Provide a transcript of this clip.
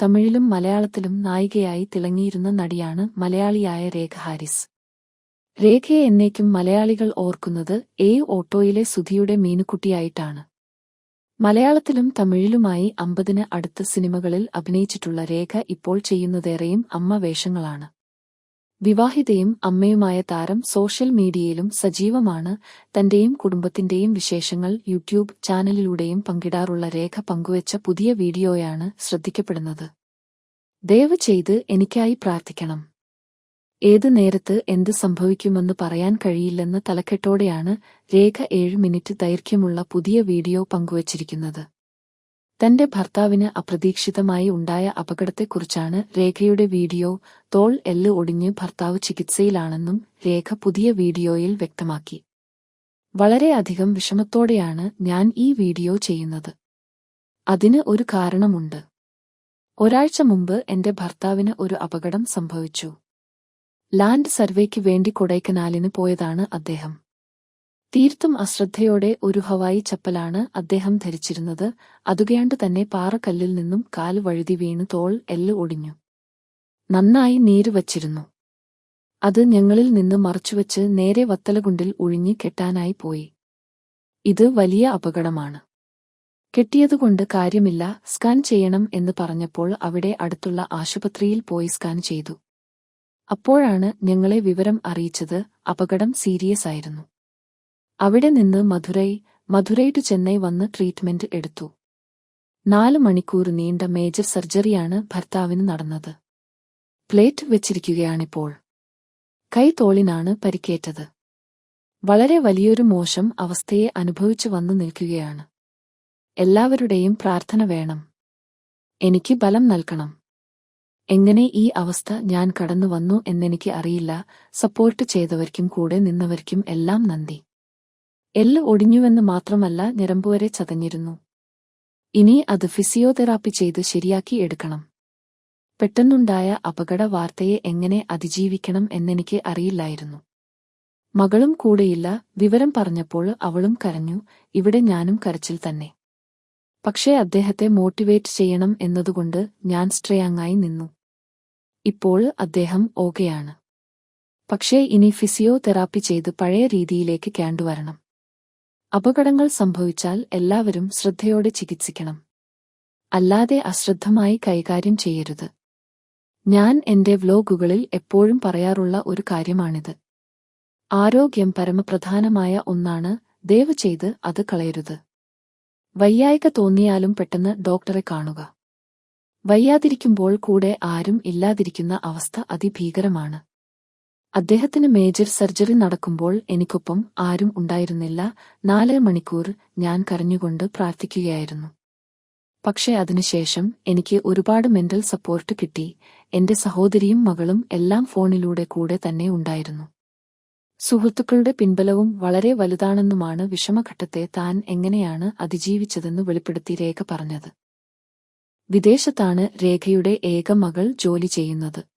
തമിഴിലും മലയാളത്തിലും നായികയായി തിളങ്ങിയിരുന്ന നടിയാണ് മലയാളിയായ രേഖ ഹാരിസ്. രേഖയെ എന്നേക്കും മലയാളികൾ ഓർക്കുന്നത് എ ഓട്ടോയിലെ സുധിയുടെ മീനുക്കുട്ടിയായിട്ടാണ്. മലയാളത്തിലും തമിഴിലുമായി അമ്പതിന് അടുത്ത സിനിമകളിൽ അഭിനയിച്ചിട്ടുള്ള രേഖ ഇപ്പോൾ ചെയ്യുന്നതേറെയും അമ്മ വേഷങ്ങളാണ് വിവാഹിതയും അമ്മയുമായ താരം സോഷ്യൽ മീഡിയയിലും സജീവമാണ്. തന്റെയും കുടുംബത്തിന്റെയും വിശേഷങ്ങൾ യൂട്യൂബ് ചാനലിലൂടെയും പങ്കിടാറുള്ള രേഖ പങ്കുവച്ച പുതിയ വീഡിയോയാണ് ശ്രദ്ധിക്കപ്പെടുന്നത്. ദയവ് ചെയ്ത് എനിക്കായി പ്രാർത്ഥിക്കണം. ഏത് നേരത്ത് എന്ത് സംഭവിക്കുമെന്ന് പറയാൻ കഴിയില്ലെന്ന് തലക്കെട്ടോടെയാണ് രേഖ ഏഴ് മിനിറ്റ് ദൈർഘ്യമുള്ള പുതിയ വീഡിയോ പങ്കുവച്ചിരിക്കുന്നത്. തന്റെ ഭർത്താവിന് അപ്രതീക്ഷിതമായി ഉണ്ടായ അപകടത്തെക്കുറിച്ചാണ് രേഖയുടെ വീഡിയോ. തോൾ എല്ല് ഒടിഞ്ഞ് ഭർത്താവ് ചികിത്സയിലാണെന്നും രേഖ പുതിയ വീഡിയോയിൽ വ്യക്തമാക്കി. വളരെയധികം വിഷമത്തോടെയാണ് ഞാൻ ഈ വീഡിയോ ചെയ്യുന്നത്. അതിന് ഒരു കാരണമുണ്ട്. ഒരാഴ്ച മുമ്പ് എന്റെ ഭർത്താവിന് ഒരു അപകടം സംഭവിച്ചു. ലാൻഡ് സർവേക്ക് വേണ്ടി കൊടൈക്കനാലിന് പോയതാണ് അദ്ദേഹം. തീർത്തും അശ്രദ്ധയോടെ ഒരു ഹവായി ചപ്പലാണ് അദ്ദേഹം ധരിച്ചിരുന്നത്. അതുകയാണ്ട് തന്നെ പാറക്കല്ലിൽ നിന്നും കാൽ വഴുതി വീണ് തോൾ എല്ല് ഒടിഞ്ഞു. നന്നായി നീര് വച്ചിരുന്നു. അത് ഞങ്ങളിൽ നിന്ന് മറച്ചുവച്ച് നേരെ വത്തലകുണ്ടിൽ ഒഴിഞ്ഞ് കെട്ടാനായി പോയി. ഇത് വലിയ അപകടമാണ്. കെട്ടിയതുകൊണ്ട് കാര്യമില്ല സ്കാൻ ചെയ്യണം എന്ന് പറഞ്ഞപ്പോൾ അവിടെ അടുത്തുള്ള ആശുപത്രിയിൽ പോയി സ്കാൻ ചെയ്തു. അപ്പോഴാണ് ഞങ്ങളെ വിവരം അറിയിച്ചത്. അപകടം സീരിയസ് ആയിരുന്നു. അവിടെ നിന്ന് മധുരൈ മധുരൈ ടു ചെന്നൈ വന്ന് ട്രീറ്റ്മെന്റ് എടുത്തു. നാല് മണിക്കൂർ നീണ്ട മേജർ സർജറിയാണ് ഭർത്താവിന് നടന്നത്. പ്ലേറ്റ് വെച്ചിരിക്കുകയാണിപ്പോൾ. കൈ തോളിനാണ് പരിക്കേറ്റത്. വളരെ വലിയൊരു മോശം അവസ്ഥയെ അനുഭവിച്ചു വന്നു നിൽക്കുകയാണ്. എല്ലാവരുടെയും പ്രാർത്ഥന വേണം. എനിക്ക് ബലം നൽകണം. എങ്ങനെ ഈ അവസ്ഥ ഞാൻ കടന്നു വന്നു എന്നെനിക്ക് അറിയില്ല. സപ്പോർട്ട് ചെയ്തവർക്കും കൂടെ നിന്നവർക്കും എല്ലാം നന്ദി. എല്ല് ഒടിഞ്ഞുവെന്ന് മാത്രമല്ല ഞരമ്പുവരെ ചതഞ്ഞിരുന്നു. ഇനി അത് ഫിസിയോതെറാപ്പി ചെയ്ത് ശരിയാക്കി എടുക്കണം. പെട്ടെന്നുണ്ടായ അപകട വാർത്തയെ എങ്ങനെ അതിജീവിക്കണം എന്നെനിക്ക് അറിയില്ലായിരുന്നു. മകളും കൂടെയില്ല വിവരം പറഞ്ഞപ്പോൾ അവളും കരഞ്ഞു ഇവിടെ ഞാനും കരച്ചിൽ തന്നെ. പക്ഷേ അദ്ദേഹത്തെ മോട്ടിവേറ്റ് ചെയ്യണം എന്നതുകൊണ്ട് ഞാൻ സ്ട്രേയാങ്ങായി നിന്നു. ഇപ്പോൾ അദ്ദേഹം ഓകെയാണ്. പക്ഷേ ഇനി ഫിസിയോതെറാപ്പി ചെയ്ത് പഴയ രീതിയിലേക്ക് കേണ്ടുവരണം അപകടങ്ങൾ സംഭവിച്ചാൽ എല്ലാവരും ശ്രദ്ധയോടെ ചികിത്സിക്കണം. അല്ലാതെ അശ്രദ്ധമായി കൈകാര്യം ചെയ്യരുത്. ഞാൻ എന്റെ വ്ലോഗുകളിൽ എപ്പോഴും പറയാറുള്ള ഒരു കാര്യമാണിത്. ആരോഗ്യം പരമപ്രധാനമായ ഒന്നാണ് ദയവ് ചെയ്ത് അത് കളയരുത്. വയ്യായ്ക തോന്നിയാലും പെട്ടെന്ന് ഡോക്ടറെ കാണുക. വയ്യാതിരിക്കുമ്പോൾ കൂടെ ആരും ഇല്ലാതിരിക്കുന്ന അവസ്ഥ അതിഭീകരമാണ്. അദ്ദേഹത്തിന് മേജർ സർജറി നടക്കുമ്പോൾ എനിക്കൊപ്പം ആരും ഉണ്ടായിരുന്നില്ല. നാല് മണിക്കൂർ ഞാൻ കരഞ്ഞുകൊണ്ട് പ്രാർത്ഥിക്കുകയായിരുന്നു. പക്ഷേ അതിനുശേഷം എനിക്ക് ഒരുപാട് മെന്റൽ സപ്പോർട്ട് കിട്ടി. എന്റെ സഹോദരിയും മകളും എല്ലാം ഫോണിലൂടെ കൂടെ തന്നെ ഉണ്ടായിരുന്നു. സുഹൃത്തുക്കളുടെ പിൻബലവും വളരെ വലുതാണെന്നുമാണ് വിഷമഘട്ടത്തെ താൻ എങ്ങനെയാണ് അതിജീവിച്ചതെന്ന് വെളിപ്പെടുത്തി രേഖ പറഞ്ഞത്. വിദേശത്താണ് രേഖയുടെ ഏക മകൾ ജോലി ചെയ്യുന്നത്.